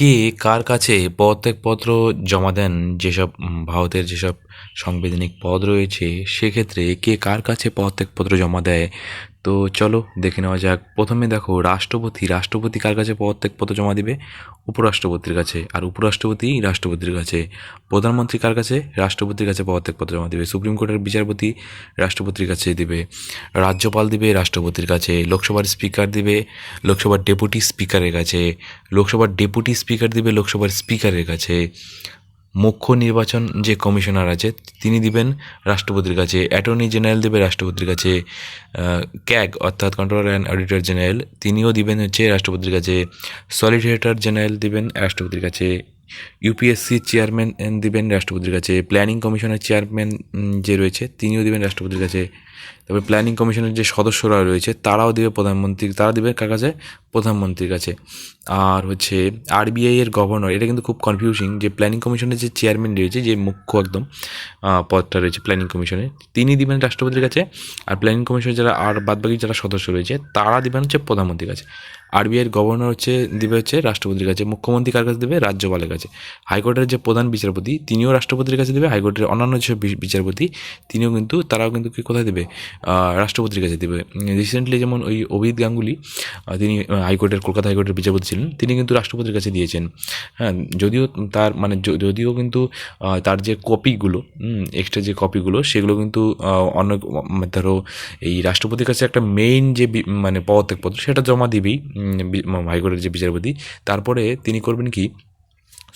কে, কার কাছে পদত্যাগপত্র জমা দেন? যেসব ভারতের যেসব সাংবিধানিক পদ রয়েছে, সেক্ষেত্রে কে কার কাছে পদত্যাগপত্র জমা দেয়? তো চলো দেখে নেওয়া যাক। প্রথমে দেখো, রাষ্ট্রপতি রাষ্ট্রপতি কার কাছে পদত্যাগপত্র জমা দিবে? উপরাষ্ট্রপতির কাছে। আর উপরাষ্ট্রপতি রাষ্ট্রপতির কাছে। প্রধানমন্ত্রী কার কাছে? রাষ্ট্রপতির কাছে পদত্যাগপত্র জমা দিবে। সুপ্রিম কোর্টের বিচারপতি রাষ্ট্রপতির কাছে দিবে। রাজ্যপাল দিবে রাষ্ট্রপতির কাছে। লোকসভার স্পিকার দিবে লোকসভার ডেপুটি স্পিকারের কাছে। লোকসভার ডেপুটি স্পিকার দিবে লোকসভার স্পিকারের কাছে। মুখ্য নির্বাচন যে কমিশনার আছে, তিনি দিবেন রাষ্ট্রপতির কাছে, অ্যাটর্নি জেনারেল দেবে রাষ্ট্রপতির কাছে ক্যাগ, অর্থাৎ কন্ট্রোলার অ্যান্ড অডিটর জেনারেল। তিনিও দিবেন হচ্ছে রাষ্ট্রপতির কাছে, সলিসিটর জেনারেল দিবেন রাষ্ট্রপতির কাছে। ইউপিএসসি চেয়ারম্যান দিবেন রাষ্ট্রপতির কাছে। প্ল্যানিং কমিশনের চেয়ারম্যান যে রয়েছে, তিনিও দিবেন রাষ্ট্রপতির কাছে। তারপরে প্ল্যানিং কমিশনের যে সদস্যরা রয়েছে, তারাও দেবে প্রধানমন্ত্রী, তারা দেবে কার কাছে? প্রধানমন্ত্রীর কাছে। আর হচ্ছে আরবিআই এর গভর্নর এটা কিন্তু খুব কনফিউজিং যে প্ল্যানিং কমিশনের যে চেয়ারম্যান রয়েছে, যে মুখ্য একদম পদটা রয়েছে প্ল্যানিং কমিশনে তিনি দিবেন রাষ্ট্রপতির কাছে। আর প্ল্যানিং কমিশনের যারা, আর বাদবাকি যারা সদস্য রয়েছে, তারা দিবেন হচ্ছে প্রধানমন্ত্রীর কাছে। আরবিআই এর গভর্নর হচ্ছে, দিবে হচ্ছে রাষ্ট্রপতির কাছে। মুখ্যমন্ত্রী কার কাছে দেবে? রাজ্যপালের কাছে। হাইকোর্টের যে প্রধান বিচারপতি, তিনিও রাষ্ট্রপতির কাছে দেবে, হাইকোর্টের অন্যান্য যেসব বিচারপতি, তিনিও কিন্তু, তারাও কিন্তু কি কোথায় দেবে? রাষ্ট্রপতির কাছে দেবে। রিসেন্টলি যেমন ওই অভিজিৎ গাঙ্গুলি তিনি হাইকোর্টের, কলকাতা হাইকোর্টের বিচারপতি ছিলেন, তিনি কিন্তু রাষ্ট্রপতির কাছে দিয়েছেন। হ্যাঁ যদিও তার মানে যদিও কিন্তু তার যে কপিগুলো এক্সট্রা যে কপিগুলো, সেগুলো কিন্তু অন্য ধরো, এই রাষ্ট্রপতির কাছে একটা মেইন যে মানে পদত্যাগপত্র, সেটা জমা দিবেই হাইকোর্টের যে বিচারপতি। তারপরে তিনি করবেন কি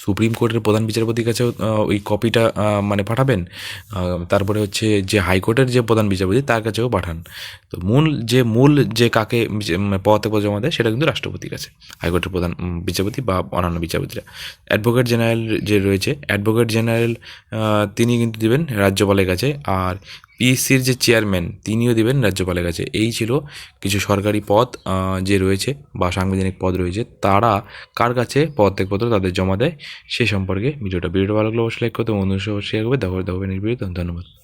সুপ্রিম কোর্টের প্রধান বিচারপতির কাছেও ওই কপিটা মানে পাঠাবেন। তারপরে হচ্ছে যে হাইকোর্টের যে প্রধান বিচারপতি, তার কাছেও পাঠান। তো মূল যে মূল যে কাকে পদত্যাগ জমা দেয়, সেটা কিন্তু রাষ্ট্রপতির কাছে, হাইকোর্টের প্রধান বিচারপতি বা অন্যান্য বিচারপতিরা। অ্যাডভোকেট জেনারেল যে রয়েছে, অ্যাডভোকেট জেনারেল তিনি কিন্তু দিবেন রাজ্যপালের কাছে। আর পিএসসির যে চেয়ারম্যান তিনিও দেবেন রাজ্যপালের কাছে। এই ছিল কিছু সরকারি পদ যে রয়েছে বা সাংবিধানিক পদ রয়েছে, তারা কার কাছে পদত্যাগপত্র তাদের জমা দেয়, সে সম্পর্কে ভিডিওটা। ভিডিওটা ভালো লাগলে অবশ্যই লাইক করতে অবশ্যই শেয়ার করবে। দেখো দেখবে নির্বিড়িত ধন্যবাদ।